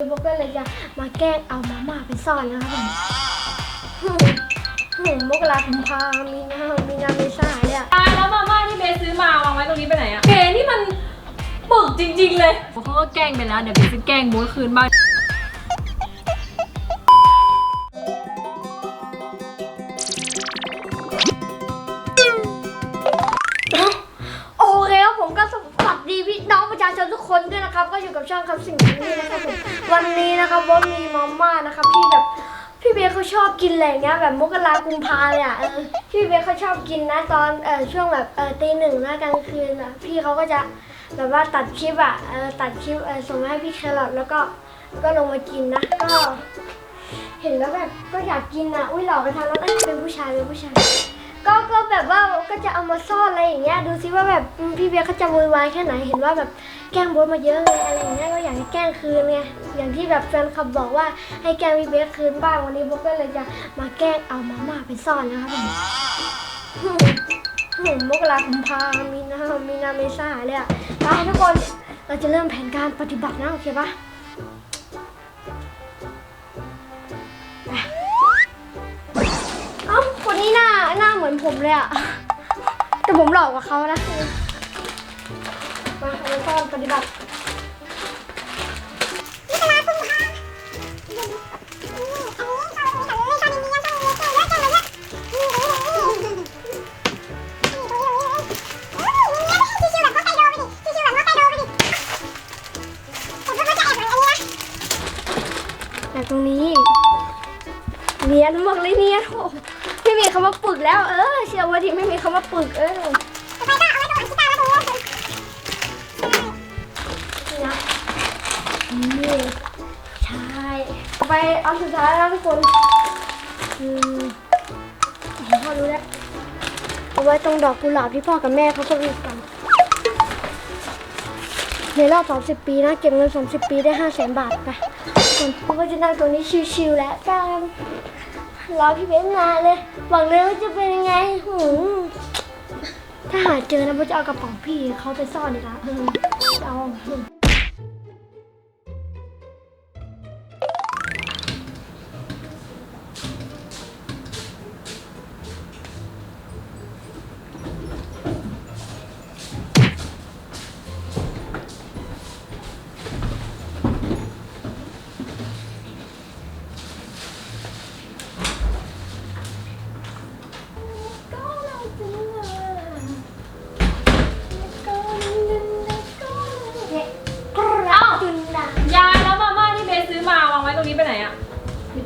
พวกก็เลยจะมาแกล้งเอามาม่าไปซ่อนนะครับผมหืมมกราคุมพามีนามีนาเมษาเนี่ยตายแล้วมาม่าที่เบสซื้อมาวางไว้ตรงนี้ไปไหนอะเบสนี่มันปึกจริง ๆ เลยเขาก็แกล้งไปแล้วเดี๋ยวเบสจะแกล้งบูธคืนบ้าง นนี้นะครับว่ามีมาม่านะครับที่แบบพี่เบียเขาชอบกินอะไรเงี้ยแบบมกรากุมภาเลยอะเออพี่เบียเขาชอบกินนะตอนเออช่วงแบบเออตีหนึ่งนะกลางคืนอะพี่เขาก็จะแบบว่าตัดคลิปอะเออตัดคลิปเออส่งมาให้พี่แครอทแล้วก็ก็ลงมากินนะก็ เห็นแล้วแบบก็อยากกินอะอุ้ยหลอกกันทางนั้นเอ้ยเป็นผู้ชายเป็นผู้ชาย ก็ก็แบบว่าก็จะเอามาซ่อนอะไรอย่างเงี้ยดูซิว่าแบบพี่เบียร์เขาจะโวยวายแค่ไหนเห็นว่าแบบแกล้งโบทมาเยอะเลยอะไรอย่างเงี้ยก็อยากให้แกล้งคืนไงอย่างที่แบบแฟนคลับบอกว่าให้แกล้งพี่เบียร์คืนบ้างวันนี้โบทก็เลยจะมาแกล้งเอามาม่าไปซ่อนนะครับผมมหืมมกราคุมพามีนามีนาเมษาเลยอะไปทุกคนเราจะเริ่มแผนการปฏิบัตินะโอเคปะ นี้หน้าหน้าเหมือนผมเลยอะแต่ผมหลอกกว่าเขานะมาแล้วก็ปฏิบัติ ไปเอาสุดท้ายแล้วทุกคนอืมพ่อรู้แล้วเอาไว้ตรงดอกกุหลาบที่พ่อกับแม่เขาสวีทกันในรอบ 30 ปีนะ เก็บเงิน 30 ปีได้5 0 0แสนบาทไปส่วนผมก็จะนั่งตรงนี้ชิวๆแล้วกันรอพี่เบนนาเลย หวังเลยว่าจะเป็นยังไงหืมถ้าหาเจอนะผมจะเอากระเป๋าพี่เขาไปซ่อนดีกว่าเออเอา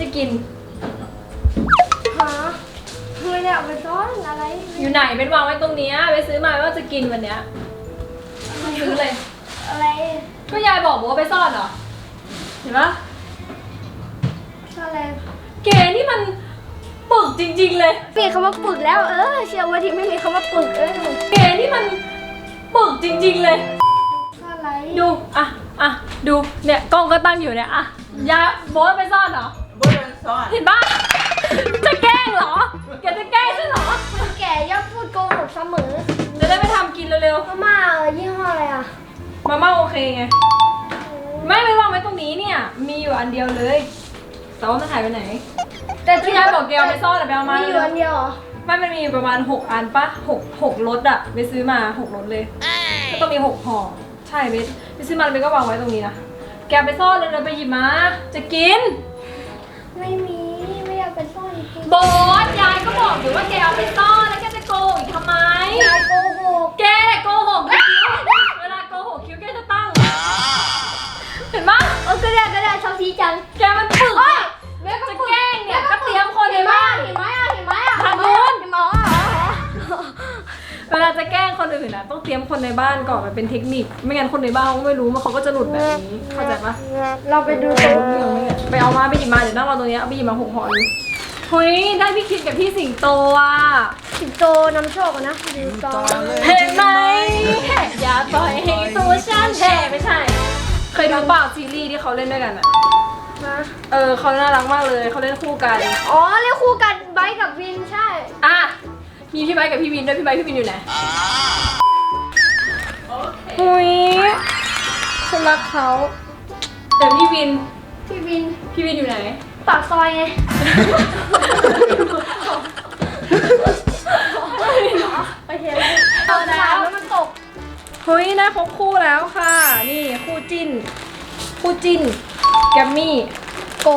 จะกิน หาไม่ได้เอาไปซ่อนอะไรอยู่ไหนเป็นวางไว้ตรงเนี้ยเบสซื้อมาว่าจะกินวันเนี้ยไม่ซื้อเลย อะไรก็ยายบอกว่าไปซ่อนเหรอ เห็นปะซ่อนอะไรเกนี่มันปึกจริง ๆ เลย เปลี่ยนคำว่าปึกแล้วเออเชื่อว่าที่ไม่มีคำว่าปึกเออเกนี่มันปึกจริง ๆ เลย ซ่อนอะไรดู อะ อะ ดู เนี่ย กล้องก็ตั้งอยู่เนี่ย อะ ยาโบสไปซ่อนเหรอ บ่ได้ซ่อน เห็นปะจะแกล้งเหรอ แกจะแกล้งใช่เหรอ คนแก่ย่อมพูดโกหกเสมอจะได้ไปทำกินเร็วมาม่ายี่ห้ออะไรอะๆ มาม่าโอเคไง ไม่ไม่วางไว้ตรงนี้เนี่ย มีอยู่อันเดียวเลย แต่ว่ามันหายไปไหน แต่ที่ยายบอกแกเอาไปซ่อนอะไปเอามามีอยู่อันเดียวเหรอไม่มันมีอยู่ประมาณ 6 อันปะหกหกรถอะไปซื้อมา 6รถเลยก็ต้องมี6ห่อ ใช่เบสไปซื้อมาแล้วเบสก็วางไว้ตรงนี้นะ แกเอาไปซ่อนเลยเลยไปหยิบมา จะกิน ไม่มี ไม่อยากไปซ่อนจริงโบสยายก็บอกอยู่ว่าแกเอาไปซ่อนแล้วแกจะโกหกอีกทำไม ๆยายโกหกแกโกหกคิ้วเวลาโกหกคิ้วแกจะตั้ง เห็นปะเออก็ได้ก็ได้ชอบทีจังแกมันปึกอะจะแกล้งเนี่ยก็เตรียมคนในบ้าน เห็นไหมอะเห็นไหมอะทางนู้น เห็นไหมอะเวลาจะแกล้งคนอื่นอะต้องเตรียมคนในบ้านก่อนมันเป็นเทคนิค ไม่งั้นคนในบ้านเขาก็ไม่รู้ว่าเขาก็จะหลุดแบบนี้ เข้าใจปะเราไปดูตรงไปเอามาไปหยิบมาเดี๋ยวนั่งรอตรงเนี้ยเอาไปหยิบมาหกห่อเลยเฮ้ยได้พี่คิดกับพี่สิงโตอะสิงโตนำโชคอะนะดูตอนเห็นไหมอย่าปล่อยให้ตัวฉันแพ้ไม่ใช่ เคยดูเปล่าซีรีส์ที่เขาเล่นด้วยกันอะนะเออเขาน่ารักมากเลยเขาเล่นคู่กัน อ๋อเรียกคู่กันไบค์กับวินใช่ อะมีพี่ไบค์กับพี่วินด้วยพี่ไบค์พี่วินอยู่ไหนโอเคหุยฉันรักเขาแต่พี่วิน พี่วินพี่วินอยู่ไหน ปากซอยไงไปเห็นตอนน้ำแล้วมันตก เฮ้ยได้ครบคู่แล้วค่ะ นี่คู่จิ้น คู่จิ้น แกมมี่ โก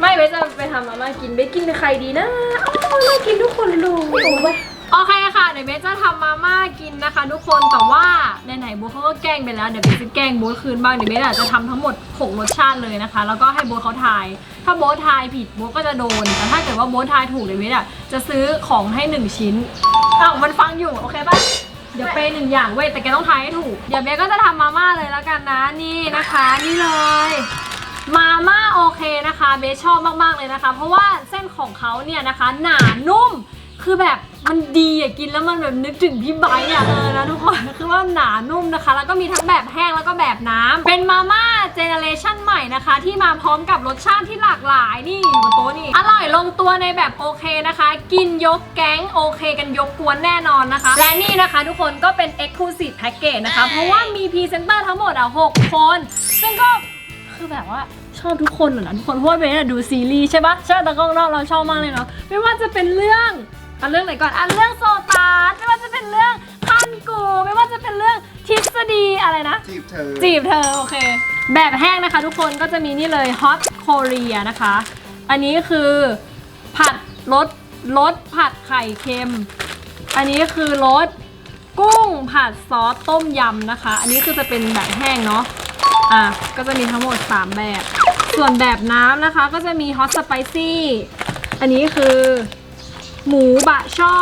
ไม่เบสจะไปทำมาม่ากินเบสกินใครดีนะอ้าวน่ากินทุกคนเลยถูกไหม โอเคค่ะเดี๋ยวเบสจะทำมาม่ากินนะคะ ทุกคนแต่ว่าไหนๆโบทเขาก็แกล้งไปแล้วเดี๋ยวเบสจะแกล้งโบทคืนบ้างเดี๋ยวเบสอาจจะทำทั้งหมด6รสชาติเลยนะคะ แล้วก็ให้โบทเขาทาย ถ้าโบททายผิดโบทก็จะโดนแต่ถ้าเกิดว่าโบททายถูกเดี๋ยวเบสอะจะซื้อของให้หนึ่งชิ้นอ้าวมันฟังอยู่โอเคปะเดี๋ยวเปย์หนึ่งอย่างเว้ยแต่แกต้องทายให้ถูกเดี๋ยวเบสก็จะทำมาม่าเลยแล้วกันนะนี่นะคะนี่เลย มาม่าโอเคนะคะเบสชอบมากๆเลยนะคะ เพราะว่าเส้นของเขาเนี่ยนะคะ หนานุ่ม คือแบบมันดีอะกินแล้วมันแบบนึกถึงพี่ไบร์ทอะเออนะทุกคนคือว่าหนานุ่มนะคะ แล้วก็มีทั้งแบบแห้งแล้วก็แบบน้ำเป็นมาม่าเจเนเรชันใหม่นะคะ ที่มาพร้อมกับรสชาติที่หลากหลายนี่อยู่บนโต๊ะนี่อร่อยลงตัวในแบบโอเคนะคะ กินยกแก๊งโอเคกันยกกวนแน่นอนนะคะ และนี่นะคะ ทุกคนก็เป็น Exclusive Package นะคะ เพราะว่ามีพรีเซนเตอร์ทั้งหมดอะ6คน ซึ่งก็คือแบบว่าชอบทุกคนเหรอนะทุกคนเพราะว่าเบนอะดูซีรีส์ใช่ปะใช่แต่กล้องนอกเราชอบมากเลยเนาะไม่ว่าจะเป็นเรื่อง อันเรื่องไหนก่อนอันเรื่องโซตาร์ไม่ว่าจะเป็นเรื่องคันกูไม่ว่าจะเป็นเรื่องทฤษฎีอะไรนะ จีบเธอจีบเธอโอเค แบบแห้งนะคะ ทุกคนก็จะมีนี่เลยฮอตโคเรียนะคะ อันนี้คือผัดรสรสผัดไข่เค็ม อันนี้คือรสกุ้งผัดซอสต้มยำนะคะ อันนี้คือจะเป็นแบบแห้งเนาะอะก็จะมีทั้งหมด 3 แบบ ส่วนแบบน้ำนะคะก็จะมีฮอตสไปซี่อันนี้คือ หมูบะช่อ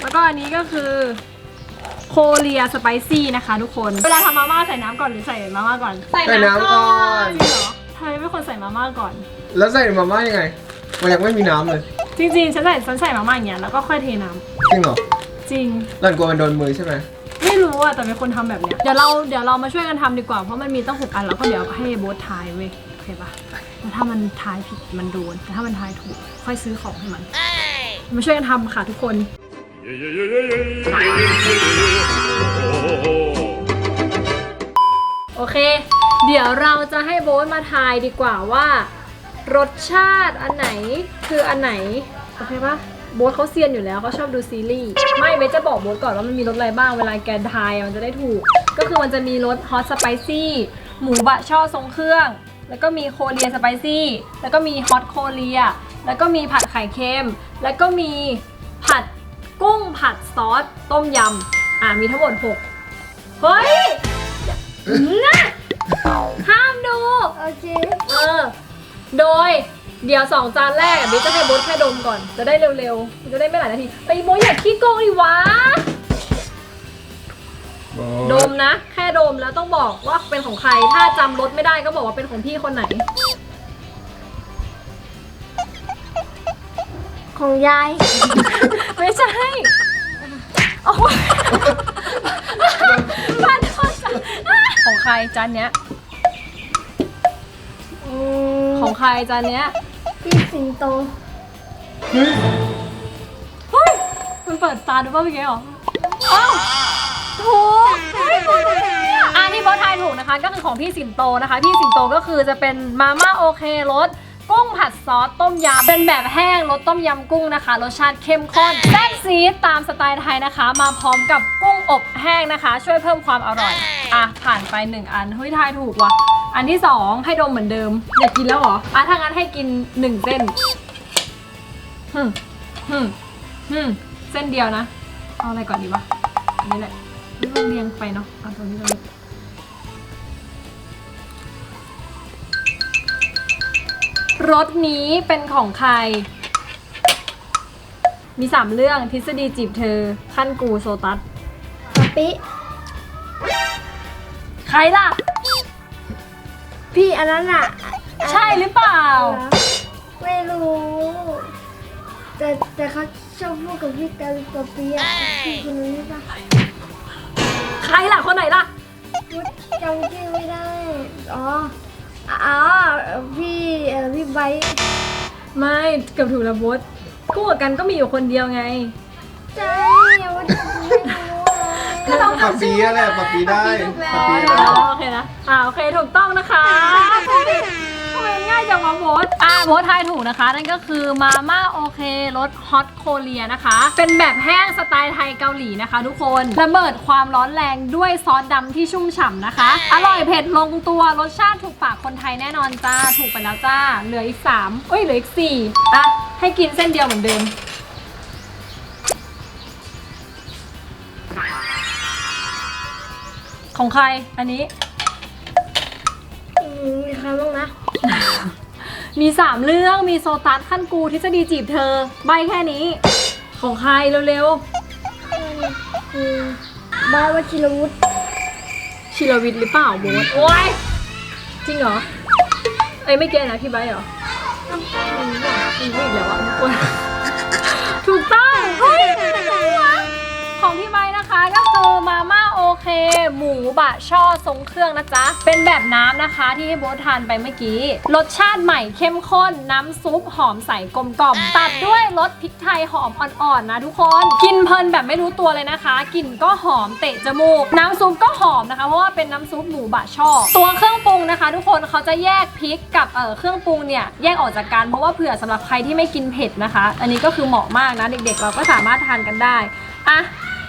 แล้วก็อันนี้ก็คือโคเรียสไปซี่นะคะ ทุกคน เวลาทำมาม่าใส่น้ำก่อนหรือใส่มาม่าก่อนใส่น้ำก่อนจริงเหรอทำไมไม่คนใส่มาม่าก่อน แล้วใส่มาม่ายังไงมันยังไม่มีน้ำเลย จริงๆฉันใส่ฉันใส่มาม่าอย่างเงี้ยแล้วก็ค่อยเทน้ำจริงเหรอ จริงหล่อนกลัวมันโดนมือใช่ไหมไม่รู้อะแต่เป็นคนทำแบบเนี้ยเดี๋ยวเราเดี๋ยวเรามาช่วยกันทำดีกว่าเพราะมันมีตั้งหกอันแล้วก็เดี๋ยวให้โบ๊ททายเว้ยโอเคปะแล้วถ้ามันทายผิดมันโดนแต่ถ้ามันทายถูก ค่อยซื้อของให้มัน มาช่วยกันทำค่ะทุกคน โอเค เดี๋ยวเราจะให้โบ๊ทมาทายดีกว่าว่า รสชาติอันไหนคืออันไหน โอเคปะโบ๊ทเขาเซียนอยู่แล้วเขาชอบดูซีรีส์ไม่เบสจะบอกโบ๊ทก่อนว่ามันมีรสอะไรบ้างเวลาแกทายมันจะได้ถูก ก็คือมันจะมีรสฮอตสไปซี่หมูบะช่อทรงเครื่อง แล้วก็มีโคเรียสไปซี่แล้วก็มีฮอตโคเรีย แล้วก็มีผัดไข่เค็ม แล้วก็มีผัดกุ้งผัดซอสต้มยำ อ่ามีทั้งหมดหกเฮ้ยนะห้ามดู โอเค เออ โดยเดี๋ยวสองจานแรกอะบิ๊กจะให้โบ๊ทแค่ดมก่อน จะได้เร็วๆ จะได้ไม่หลายนาทีไอ้โบ๊ทอย่าขี้โกงดิวะดมนะ แค่ดมแล้วต้องบอกว่าเป็นของใคร ถ้าจำรสไม่ได้ก็บอกว่าเป็นของพี่คนไหน ของยาย ไม่ใช่โอ้ยพลาดโทษจ้ะของใครจานเนี้ย อืมของใครจานเนี้ย พี่สิงโต เฮ้ยเฮ้ยมันเปิดตาดูป่ะพี่เก๋หรออ้าวถูกเฮ้ยถูกเนี่ยอะที่โบททายถูกนะคะ ก็คือของพี่สิงโตนะคะ พี่สิงโตก็คือจะเป็นมาม่าโอเครส กุ้งผัดซอสต้มยำเป็นแบบแห้งรสต้มยำกุ้งนะคะ รสชาติเข้มข้นแซ่บซีดตามสไตล์ไทยนะคะ มาพร้อมกับกุ้งอบแห้งนะคะ ช่วยเพิ่มความอร่อย อะ ผ่านไปหนึ่งอันเฮ้ยทายถูกว่ะ อันที่สองให้ดมเหมือนเดิมอยากกินแล้วเหรออะถ้างั้นให้กินหนึ่งเส้นหึมหึมหึมเส้นเดียวนะ เอาอะไรก่อนดีวะอันนี้แหละเรียงไปเนาะเอาตรงนี้ตรงนี้ รถนี้เป็นของใคร มีสามเรื่องทฤษฎีจีบเธอ ขั้นกูโซตัสปะปิใครล่ะ พี่อันนั้นอะใช่หรือเปล่า ไม่รู้ แต่แต่เขาชอบพูดกับพี่กันปะปิอะพี่คนนี้ปะใครล่ะ คนไหนล่ะพูดจำชื่อไม่ได้ อ๋อ อ๋อพี่เอ่อพี่ไบร์ทไม่เกือบถูกแล้วบดคู่กับกันก็มีอยู่คนเดียวไง ใช่ว่าจะไม่รู้เลยก็ต้องปะปีอะแหละปะปีได้ปะปีอ๋ได้อโอเคนะ อ่าโอเคถูกต้องนะคะทำไมมันง่ายจังครับโบทอ่าโบททายถูกนะคะ นั่นก็คือมาม่าโอเครสฮอตโคเรียนะคะ เป็นแบบแห้งสไตล์ไทย เกาหลีนะคะทุกคนระเบิดความร้อนแรงด้วยซอสดำที่ชุ่มฉ่ำนะคะ อร่อยเผ็ดลงตัวรสชาติถูกปากคนไทยแน่นอนจ้าถูกไปแล้วจ้า เหลืออีก3เอ้ยเหลืออีก4อะให้กินเส้นเดียวเหมือนเดิมของใครอันนี้อืมมีใครบ้างนะ มีสามเรื่องมีโซตัสขั้นกูทฤษฎีจีบเธอ ใบแค่นี้ ของใครเร็วอืม บายวชิรวุฒิๆชิลวิทย์หรือเปล่าโบสโอ้ยจริงเหรอเอ้ยไม่เกณฑ์นะพี่ใบร์ทเหรออืมอีกแล้วอะทุกคนถูกต้องเฮ้ย หมูบะช่อทรงเครื่องนะจ๊ะ เป็นแบบน้ำนะคะที่ให้โบททานไปเมื่อกี้ รสชาติใหม่เข้มข้นน้ำซุปหอมใสกลมกล่อม ตัดด้วยรสพริกไทยหอมอ่อนๆนะทุกคน กินเพลินแบบไม่รู้ตัวเลยนะคะกลิ่นก็หอมเตะจมูก น้ำซุปก็หอมนะคะเพราะว่าเป็นน้ำซุปหมูบะช่อ ตัวเครื่องปรุงนะคะ ทุกคนเขาจะแยกพริกกับเอ่อเครื่องปรุงเนี่ยแยกออกจากกันเพราะว่าเผื่อสำหรับใครที่ไม่กินเผ็ดนะคะ อันนี้ก็คือเหมาะมากนะเด็กๆ เราก็สามารถทานกันได้อะ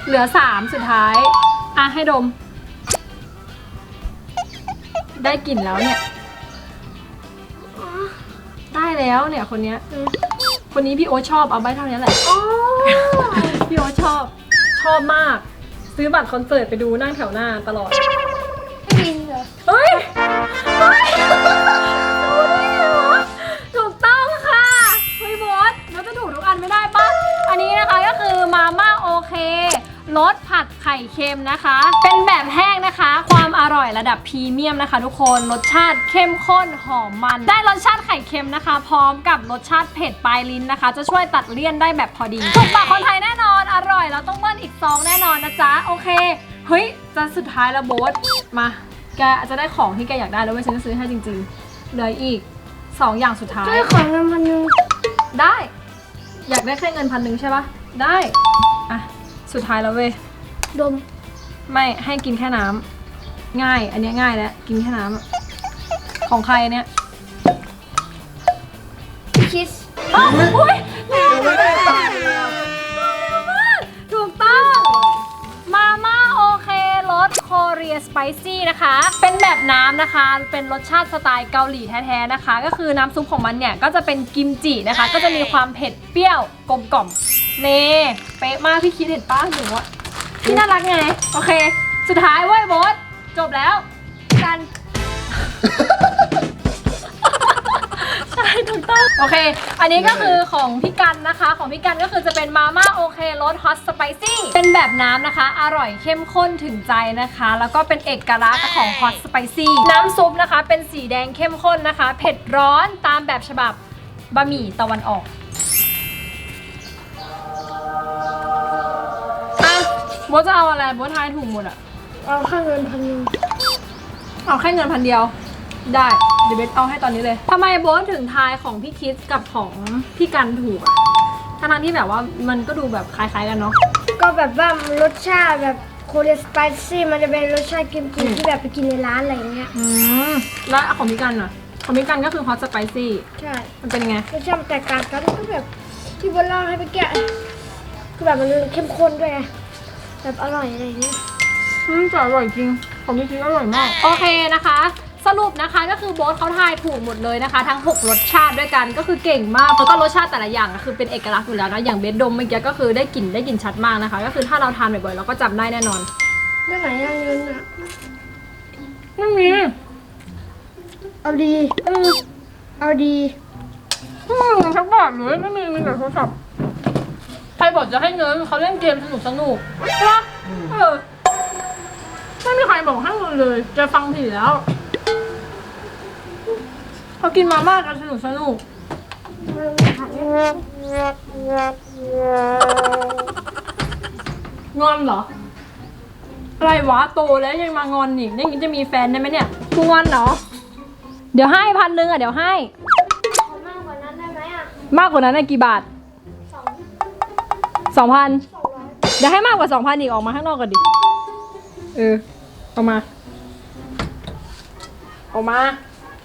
เหลือสามสุดท้าย อะให้ดม ได้กลิ่นแล้วเนี่ย ได้แล้วเนี่ยคนเนี้ยอืมคนนี้พี่โอ๊ตชอบเอาใบเท่านี้แหละอ๋อพี่โอ๊ตชอบ ชอบมาก ซื้อบัตรคอนเสิร์ตไปดูนั่งแถวหน้าตลอด ไม่บินเหรอเฮ้ยเฮ้ยรู้ได้ไงวะถูกต้องค่ะ เฮ้ยบอสเราจะถูกทุกอันไม่ได้ปะอันนี้นะคะก็คือมาม่าโอเครสผัด ไข่เค็มนะคะ เป็นแบบแห้งนะคะ ความอร่อยระดับพรีเมียมนะคะ ทุกคนรสชาติเข้มข้นหอมมัน ได้รสชาติไข่เค็มนะคะ พร้อมกับรสชาติเผ็ดปลายลิ้นนะคะ จะช่วยตัดเลี่ยนได้แบบพอดีถูกปากคนไทยแน่นอนอร่อยแล้วต้องเบิ้ลอีกซองแน่นอนนะจ๊ะโอเคเฮ้ยจะสุดท้ายแล้วโบ๊ทมาแกอาจจะได้ของที่แกอยากได้แล้วเว้ยฉันจะซื้อให้จริงๆเหลืออีกสองอย่างสุดท้ายช่วยของเงินพันหนึ่งได้ อยากได้แค่เงินพันหนึ่งใช่ปะได้ อะ สุดท้ายแล้วเว้ย ดม ไม่ให้กินแค่น้ำง่าย อันเนี้ยง่ายแล้วกินแค่น้ำอะของใครเนี่ยคิสอ้าวอุ้ยเร็วยังไม่ได้ตัดมากถูกต้อง มาม่าโอเครสโคเรียสไปซี่นะคะ เป็นแบบน้ำนะคะ เป็นรสชาติสไตล์เกาหลีแท้ๆนะคะ ก็คือน้ำซุปของมันเนี่ย ก็จะเป็นกิมจินะคะ ก็จะมีความเผ็ดเปรี้ยวกลมกล่อมเน่เป๊ะมากพี่คิดเห็นป้าหนูอะ พี่น่ารักไง โอเค สุดท้ายเว้ยโบสจบแล้ว กัน ใช่ถูกต้อง โอเค อันนี้ก็คือของพี่กันนะคะ ของพี่กันก็คือจะเป็นมาม่าโอเครสฮอตสไปซี่เป็นแบบน้ำนะคะ อร่อยเข้มข้นถึงใจนะคะ แล้วก็เป็นเอกลักษณ์ของฮอตสไปซี่น้ำซุปนะคะ เป็นสีแดงเข้มข้นนะคะ เผ็ดร้อนตามแบบฉบับบะหมี่ตะวันออก บทจะเอาอะไรโบททายถูกหมดอะเอาค่าเงินพันหนึ่งเอาแค่เงินพันเดียว ได้เดี๋ยวเบสเอาให้ตอนนี้เลยทำไมโบสถึงทายของพี่คิดกับของพี่กันถูกอะทั้งๆที่แบบว่ามันก็ดูแบบคล้ายๆกันเนาะ ก็แบบว่ารสชาติแบบโคเรียสไปซี่มันจะเป็นรสชาติกิมจิที่แบบไปกินในร้านอะไรอย่างเงี้ย อืม แล้วของพี่กันอะของพี่กันก็คือฮอตสไปซี่ ใช่ มันเป็นยังไง รสชาติมันแตกต่างกันก็แบบที่บนเล่าให้ไปแกะคือแบบมันเข้มข้นด้วยไง แบบอร่อยอะไรอย่างเงี้ยอืมแต่อร่อยจริง ของพี่คิดอร่อยมาก โอเคนะคะ สรุปนะคะก็คือโบ๊ทเขาทายถูกหมดเลยนะคะ ทั้ง 6 รสชาติด้วยกันก็คือเก่งมากแล้วก็รสชาติแต่ละอย่างอะคือเป็นเอกลักษณ์อยู่แล้วนะอย่างเบสดมเมื่อกี้ก็คือได้กลิ่นได้กลิ่นชัดมากนะคะ ก็คือถ้าเราทานบ่อยๆเราก็จำได้แน่นอนเรื่องไหนอะเงินอะไม่มีเอาดีอืมเอาดี อืมทักบาทเลยไม่มีมีแต่โทรศัพท์ ใครบอกจะให้เงินเขาเล่นเกมสนุกสนุกใช่ปะเออไม่มีใครบอกให้เงินเลยจะฟังผิดแล้วเขากินมาม่ากันสนุกสนุกงอนเหรอ อะไรวะโตแล้วยังมางอนอีกนี่จะมีแฟนได้ไหมเนี่ยกูงอนเหรอ เดี๋ยวให้พันหนึ่งอะเดี๋ยวให้ขอมากกว่านั้นได้ไหมอะมากกว่านั้นนะกี่บาทสอง สองพันสองร้อยเดี๋ยวให้มากกว่าสองพันอีกออกมาข้างนอกก่อนดิ เออออกมา ออกมา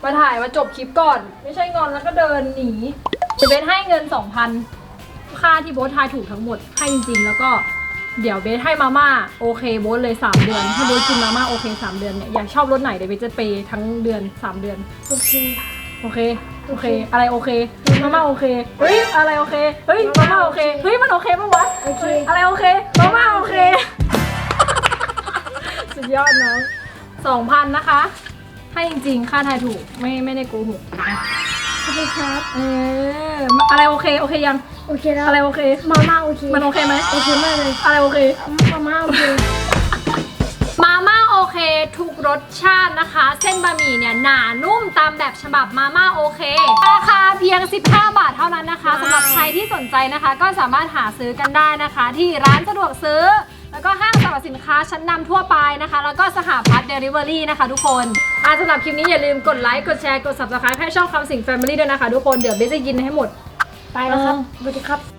มาถ่ายมาจบคลิปก่อน ไม่ใช่งอนแล้วก็เดินหนีเดี๋ยวเบสให้เงิน2,000ค่าที่โบ๊ททายถูกทั้งหมดให้จริงๆ แล้วก็เดี๋ยวเบสให้มาม่าโอเคโบ๊ทเลย 3 เดือน ให้โบ๊ทกินมาม่าโอเค 3 เดือนเนี่ยอยากชอบรสไหนเดี๋ยวเบสจะเปย์ทั้งเดือน 3 เดือน โอเค โอเค โอเค อะไรโอเคมาม่าโอเค เฮ้ย อะไรโอเค เฮ้ย มาม่าโอเค เฮ้ย มันโอเคปะวะโอเค อะไรโอเค มาม่าโอเค สุดยอดน้องสองพันนะคะ ให้จริงๆ ค่าทายถูก ไม่ไม่ได้โกหกนะขอบคุณครับ เออ อะไรโอเค โอเคยัง โอเคแล้ว อะไรโอเค มาม่าโอเค มันโอเคไหมโอเคมากเลย อะไรโอเค มาม่าโอเคมาม่าโอเคทุกรสชาตินะคะ เส้นบะหมี่เนี่ยหนานุ่มตามแบบฉบับมาม่าโอเค ราคาเพียง 15 บาทเท่านั้นนะคะสำหรับใครที่สนใจนะคะ ก็สามารถหาซื้อกันได้นะคะ ที่ร้านสะดวกซื้อ แล้วก็ห้างสรรพสินค้าชั้นนำทั่วไปนะคะ แล้วก็สหพัฒน์เดลิเวอรี่นะคะทุกคนอ่าสำหรับคลิปนี้อย่าลืมกดไลค์กดแชร์กด subscribe ให้ช่องคำสิง Family ด้วยนะคะทุกคนเดี๋ยวเบสจะกินให้หมดไปแล้วครับเออสวัสดีครับ